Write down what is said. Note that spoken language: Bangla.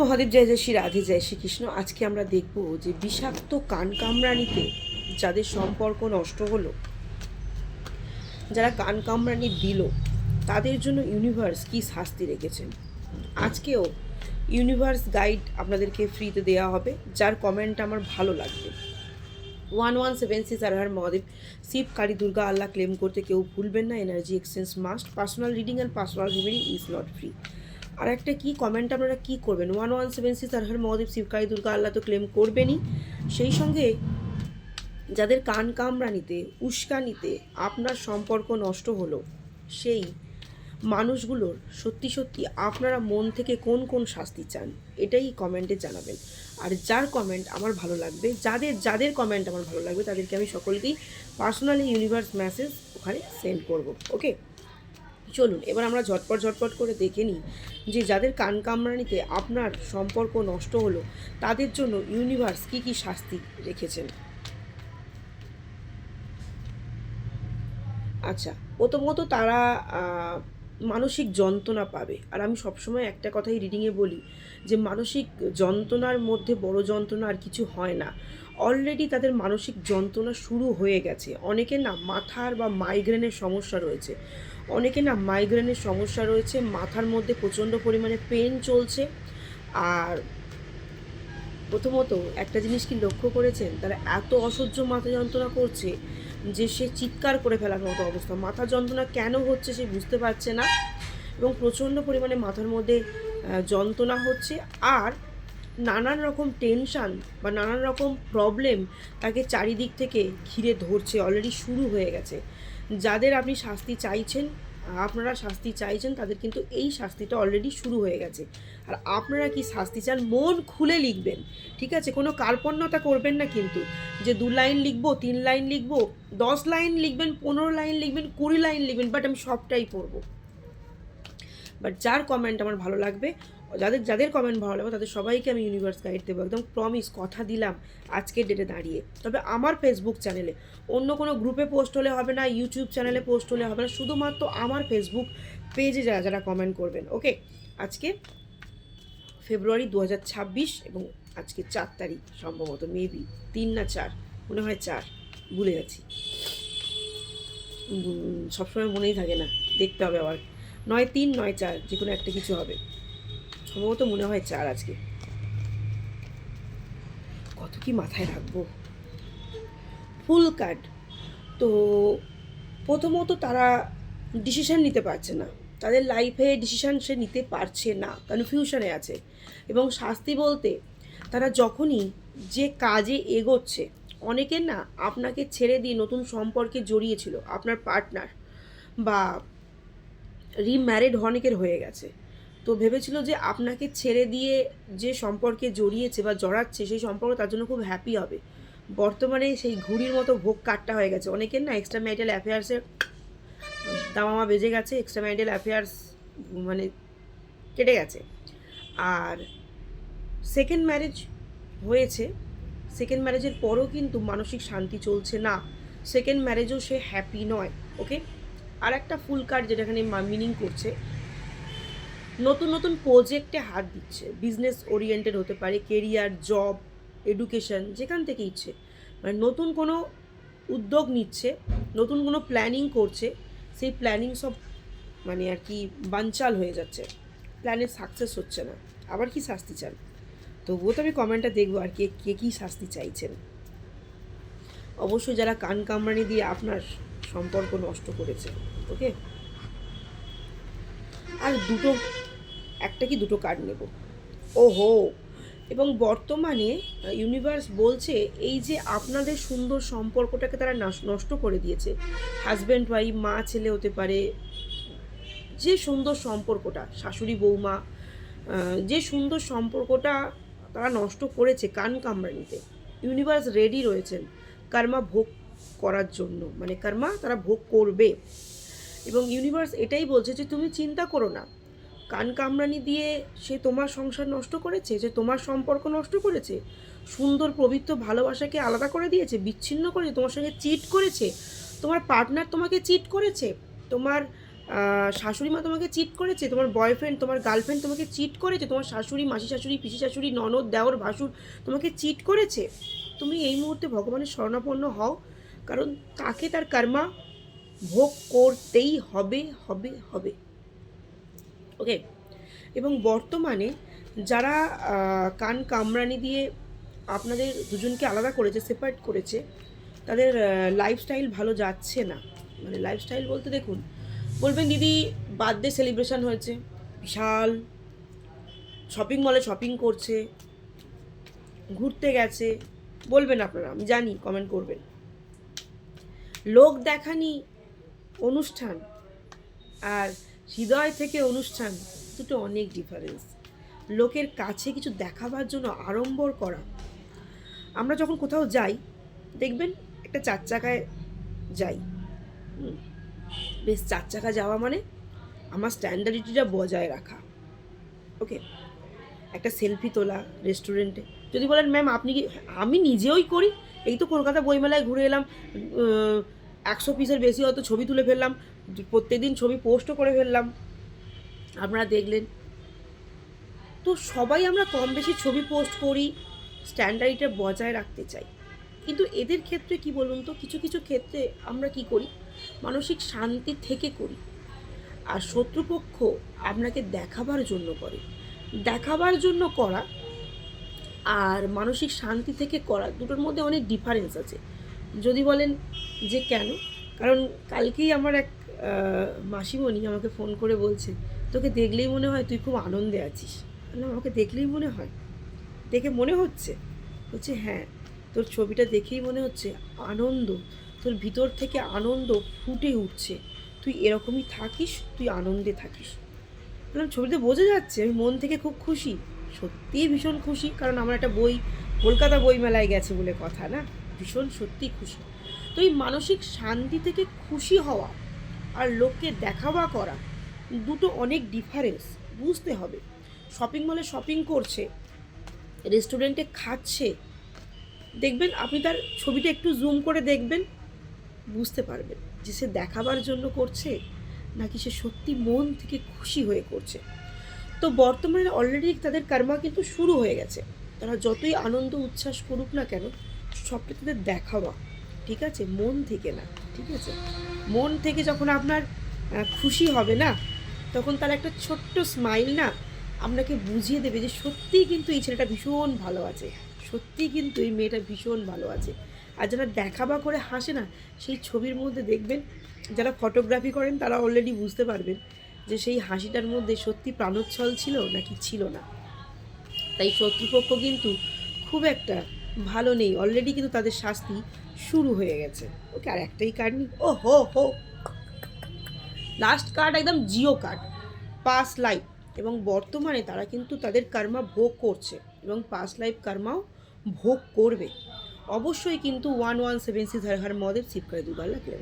মহাদেব, জয় জয় শ্রী রাধে, জয় শ্রীকৃষ্ণ। আজকে আমরা দেখব যে বিষাক্ত কান কামরানিতে যাদের সম্পর্ক নষ্ট হলো, যারা কান কামরানি দিল, তাদের জন্য ইউনিভার্স কি শাস্তি রেখেছেন? আজকেও ইউনিভার্স গাইড আপনাদেরকে ফ্রিতে দেওয়া হবে, যার কমেন্ট আমার ভালো লাগবে। ওয়ান ওয়ান সেভেন সিক্স আর হার মহাদেব, শিব, কালী, দুর্গা, আল্লাহ ক্লেম করতে কেউ ভুলবেন না energy exchange must personal reading and personal remedy is not free আর একটা কি কমেন্ট আপনারা কি করবেন? ওয়ান ওয়ান সেভেন সিক্স আর হার মহাদেব, শিব কালী, দুর্গা, আল্লাহ তো ক্লেম করবেনই। সেই সঙ্গে যাদের কান কামড়ানিতে, উস্কানিতে আপনার সম্পর্ক নষ্ট হলো, সেই মানুষগুলোর সত্যি সত্যি আপনারা মন থেকে কোন কোন শাস্তি চান, এটাই কমেন্টে জানাবেন। আর যার কমেন্ট আমার ভালো লাগবে, যাদের যাদের কমেন্ট আমার ভালো লাগবে, তাদেরকে আমি সকলকেই পার্সোনালি ইউনিভার্স মেসেজ ওখানে সেন্ড করব ওকে চলুন, এবার আমরা ঝটপট ঝটপট করে দেখে নিই যে যাদের কান কামড়ানিতে আপনার সম্পর্ক নষ্ট হলো, তাদের জন্য ইউনিভার্স কী কী শাস্তি রেখেছেন? আচ্ছা প্রথমত তারা মানসিক যন্ত্রণা পাবে। আর আমি সবসময় একটা কথাই রিডিংয়ে বলি যে, মানসিক যন্ত্রণার মধ্যে বড় যন্ত্রণা আর কিছু হয় না। অলরেডি তাদের মানসিক যন্ত্রণা শুরু হয়ে গেছে। অনেকে না মাথার বা মাইগ্রেনের সমস্যা রয়েছে। অনেকে না মাইগ্রেনের সমস্যা রয়েছে, মাথার মধ্যে প্রচণ্ড পরিমাণে পেন চলছে। আর প্রথমত একটা জিনিস কি লক্ষ্য করেছেন? তারা এত অসহ্য মাথা যন্ত্রণা করছে যে সে চিৎকার করে ফেলার মতো অবস্থা। মাথা যন্ত্রণা কেন হচ্ছে সে বুঝতে পারছে না এবং প্রচণ্ড পরিমাণে মাথার মধ্যে যন্ত্রণা হচ্ছে আর নানান রকম টেনশান বা নানান রকম প্রবলেম তাকে চারিদিক থেকে ঘিরে ধরছে। অলরেডি শুরু হয়ে গেছে। যাদের আপনি শাস্তি চাইছেন আপনারা শাস্তি চাইছেন, তাদের কিন্তু এই শাস্তিটা অলরেডি শুরু হয়ে গেছে। আর আপনারা কি শাস্তি চান? মন খুলে লিখবেন, ঠিক আছে? কোনো কার্পণ্যতা করবেন না কিন্তু। যে দু লাইন লিখব, তিন লাইন লিখব, দশ লাইন লিখবেন, পনেরো লাইন লিখবেন, কুড়ি লাইন লিখবেন বাট আমি সবটাই পড়ব। বাট যার কমেন্ট আমার ভালো লাগবে যাদের যাদের কমেন্ট ভালো লাগবে, তাদের সবাইকে আমি ইউনিভার্স গাইড দেবো। একদম প্রমিস কথা দিলাম আজকের ডেটে দাঁড়িয়ে। তবে আমার ফেসবুক চ্যানেলে অন্য কোনো গ্রুপে পোস্ট হলে হবে না ইউটিউব চ্যানেলে পোস্ট হলে হবে না, শুধুমাত্র আমার ফেসবুক পেজে যারা যারা কমেন্ট করবেন ওকে আজকে ফেব্রুয়ারি দু হাজার ছাব্বিশ এবং আজকে চার তারিখ সম্ভবত মেবি তিন না চার, মনে হয় চার, ভুলে গেছি। সবসময় মনেই থাকে না, দেখতে হবে আবার। নয় তিন, নয় চার যে কোনো একটা কিছু হবে। সম্ভবত মনে হয় চার আজকে। কত কি মাথায় রাখব? Full card. তো প্রথমত তারা ডিসিশান নিতে পারছে না। তাদের লাইফে ডিসিশান সে নিতে পারছে না কনফিউশনে আছে। এবং শাস্তি বলতে তারা যখনই যে কাজে এগোচ্ছে, অনেকের না আপনাকে ছেড়ে দিয়ে নতুন সম্পর্কে জড়িয়েছিল, আপনার পার্টনার বা রিম্যারিড অনেকের হয়ে গেছে। তো ভেবেছিল যে আপনাকে ছেড়ে দিয়ে যে সম্পর্কে জড়িয়েছে বা জড়াচ্ছে সেই সম্পর্ক তার জন্য খুব হ্যাপি হবে। বর্তমানে সেই ঘুড়ির মতো ভোগ কাটটা হয়ে গেছে। অনেকের না এক্সট্রা ম্যারিটাল অ্যাফেয়ার্সে দামামা বেজে গেছে এক্সট্রা ম্যারিটাল অ্যাফেয়ার্স মানে কেটে গেছে। আর সেকেন্ড ম্যারেজ হয়েছে। সেকেন্ড ম্যারেজের পরও কিন্তু মানসিক শান্তি চলছে না। সেকেন্ড ম্যারেজও সে হ্যাপি নয় ওকে আর একটা ফুল কার্ড যেটা এখানে মিনিং করছে নতুন নতুন প্রজেক্টে হাত দিচ্ছে। বিজনেস ওরিয়েন্টেড হতে পারে কেরিয়ার জব এডুকেশন যেখান থেকে ইচ্ছে। মানে নতুন কোনো উদ্যোগ নিচ্ছে, নতুন কোনো প্ল্যানিং করছে, সেই প্ল্যানিং সব মানে আর কি বানচাল হয়ে যাচ্ছে। প্ল্যানের সাকসেস হচ্ছে না। আবার কি শাস্তি চান? তবুও তো আমি কমেন্টটা দেখব আর কে কে কী শাস্তি চাইছেন। অবশ্যই যারা কান কামড়ানি দিয়ে আপনার সম্পর্ক নষ্ট করেছে ওকে আর দুটো একটা কি দুটো কার্ড নেব। ওহো! এবং বর্তমানে ইউনিভার্স বলছে এই যে আপনাদের সুন্দর সম্পর্কটাকে তারা নষ্ট করে দিয়েছে। হাজব্যান্ড ওয়াইফ মা, ছেলে হতে পারে, যে সুন্দর সম্পর্কটা, শাশুড়ি, বৌমা যে সুন্দর সম্পর্কটা তারা নষ্ট করেছে কান কামড়ানিতে। ইউনিভার্স রেডি রয়েছেন কর্মা ভোগ করার জন্য মানে কর্মা তারা ভোগ করবে। এবং ইউনিভার্স এটাই বলছে যে তুমি চিন্তা করো না। কান কামড়ানি দিয়ে সে তোমার সংসার নষ্ট করেছে, যে তোমার সম্পর্ক নষ্ট করেছে, সুন্দর পবিত্র ভালোবাসাকে আলাদা করে দিয়েছে, বিচ্ছিন্ন করেছে তোমার সঙ্গে চিট করেছে, তোমার পার্টনার তোমাকে চিট করেছে, তোমার শাশুড়ি মা তোমাকে চিট করেছে, তোমার বয়ফ্রেন্ড তোমার গার্লফ্রেন্ড তোমাকে চিট করেছে, তোমার শাশুড়ি, মাসি শাশুড়ি, পিসি শাশুড়ি, ননদ, দেওর, ভাসুর তোমাকে চিট করেছে। তুমি এই মুহূর্তে ভগবানের শরণাপন্ন হও, কারণ তাকে তার কর্মা ভোগ করতেই হবে হবে হবে। ওকে এবং বর্তমানে যারা কান কামরানি দিয়ে আপনাদের দুজনকে আলাদা করেছে সেপারেট করেছে, তাদের লাইফস্টাইল ভালো যাচ্ছে না। মানে লাইফস্টাইল বলতে দেখুন, বলবেন দিদি বার্থডে সেলিব্রেশন হয়েছে, বিশাল শপিং মলে শপিং করছে, ঘুরতে গেছে, বলবেন আপনারা, আমি জানি কমেন্ট করবেন। লোক দেখানি, অনুষ্ঠান, আর হৃদয় থেকে অনুষ্ঠান, দুটো অনেক ডিফারেন্স লোকের কাছে কিছু দেখাবার জন্য আড়ম্বর করা। আমরা যখন কোথাও যাই, দেখবেন একটা চার চাকায় যাই বেশ চার চাকা যাওয়া মানে আমার স্ট্যান্ডার্ডিটিটা বজায় রাখা। ওকে একটা সেলফি তোলা রেস্টুরেন্টে যদি বলেন ম্যাম আপনি কি আমি নিজেওই করি। এই তো কলকাতা বইমেলায় ঘুরে এলাম একশো পিসের বেশি হয়তো ছবি তুলে ফেললাম। প্রত্যেকদিন ছবি পোস্টও করে ফেললাম। আপনারা দেখলেন। তো সবাই আমরা কম বেশি ছবি পোস্ট করি স্ট্যান্ডার্ডটা বজায় রাখতে চাই। কিন্তু এদের ক্ষেত্রে কি বলুন তো, কিছু কিছু ক্ষেত্রে আমরা কি করি? মানসিক শান্তি থেকে করি। আর শত্রুপক্ষ আপনাকে দেখাবার জন্য করে। দেখাবার জন্য করা আর মানসিক শান্তি থেকে করা দুটোর মধ্যে অনেক ডিফারেন্স আছে। যদি বলেন যে কেন? কারণ কালকেই আমার এক মাসিমণি আমাকে ফোন করে বলছে, তোকে দেখলেই মনে হয় তুই খুব আনন্দে আছিস? বললাম, আমাকে দেখলেই মনে হয়। দেখে মনে হচ্ছে? বলছে হ্যাঁ তোর ছবিটা দেখেই মনে হচ্ছে আনন্দ। তোর ভিতর থেকে আনন্দ ফুটে উঠছে। তুই এরকমই থাকিস, তুই আনন্দে থাকিস। বললাম ছবিতে বোঝা যাচ্ছে। আমি মন থেকে খুব খুশি। সত্যিই ভীষণ খুশি। কারণ আমার একটা বই, কলকাতা বই মেলায় গেছে বলে কথা, না? ভীষণ সত্যি খুশি। তো এই মানসিক শান্তি থেকে খুশি হওয়া আর লোককে দেখাবা করা, দুটো অনেক ডিফারেন্স বুঝতে হবে। শপিং মলে শপিং করছে রেস্টুরেন্টে খাচ্ছে, দেখবেন আপনি তার ছবিটা একটু জুম করে দেখবেন, বুঝতে পারবেন যে সে দেখাবার জন্য করছে, নাকি সে সত্যি মন থেকে খুশি হয়ে করছে। তো বর্তমানে অলরেডি তাদের কর্মা কিন্তু শুরু হয়ে গেছে। তারা যতই আনন্দ, উচ্ছ্বাস করুক না কেন, সবটা তাদের দেখাওয়া, ঠিক আছে? মন থেকে না। ঠিক আছে? মন থেকে যখন আপনার খুশি হবে না, তখন তার একটা ছোট্ট স্মাইল না আপনাকে বুঝিয়ে দেবে যে সত্যিই কিন্তু এই ছেলেটা ভীষণ ভালো আছে। সত্যিই কিন্তু এই মেয়েটা ভীষণ ভালো আছে। আর যারা দেখাবা করে হাসে না, সেই ছবির মধ্যে দেখবেন, যারা ফটোগ্রাফি করেন তারা অলরেডি বুঝতে পারবেন যে সেই হাসিটার মধ্যে সত্যি প্রাণোচ্ছল ছিল নাকি ছিল না। তাই শত্রুপক্ষ কিন্তু খুব একটা ভালো নেই। অলরেডি কিন্তু তাদের শাস্তি শুরু হয়ে গেছে। ওকে, আর একটাই কার্ড নি। ও, হো হো। লাস্ট কার্ড একদম জিও কার্ড পাস লাইফ এবং বর্তমানে তারা কিন্তু তাদের কর্মা ভোগ করছে। এবং পাস লাইফ কর্মাও ভোগ করবে। অবশ্যই কিন্তু one one seven six Har Har মদের সিপ করে দুবার লাগে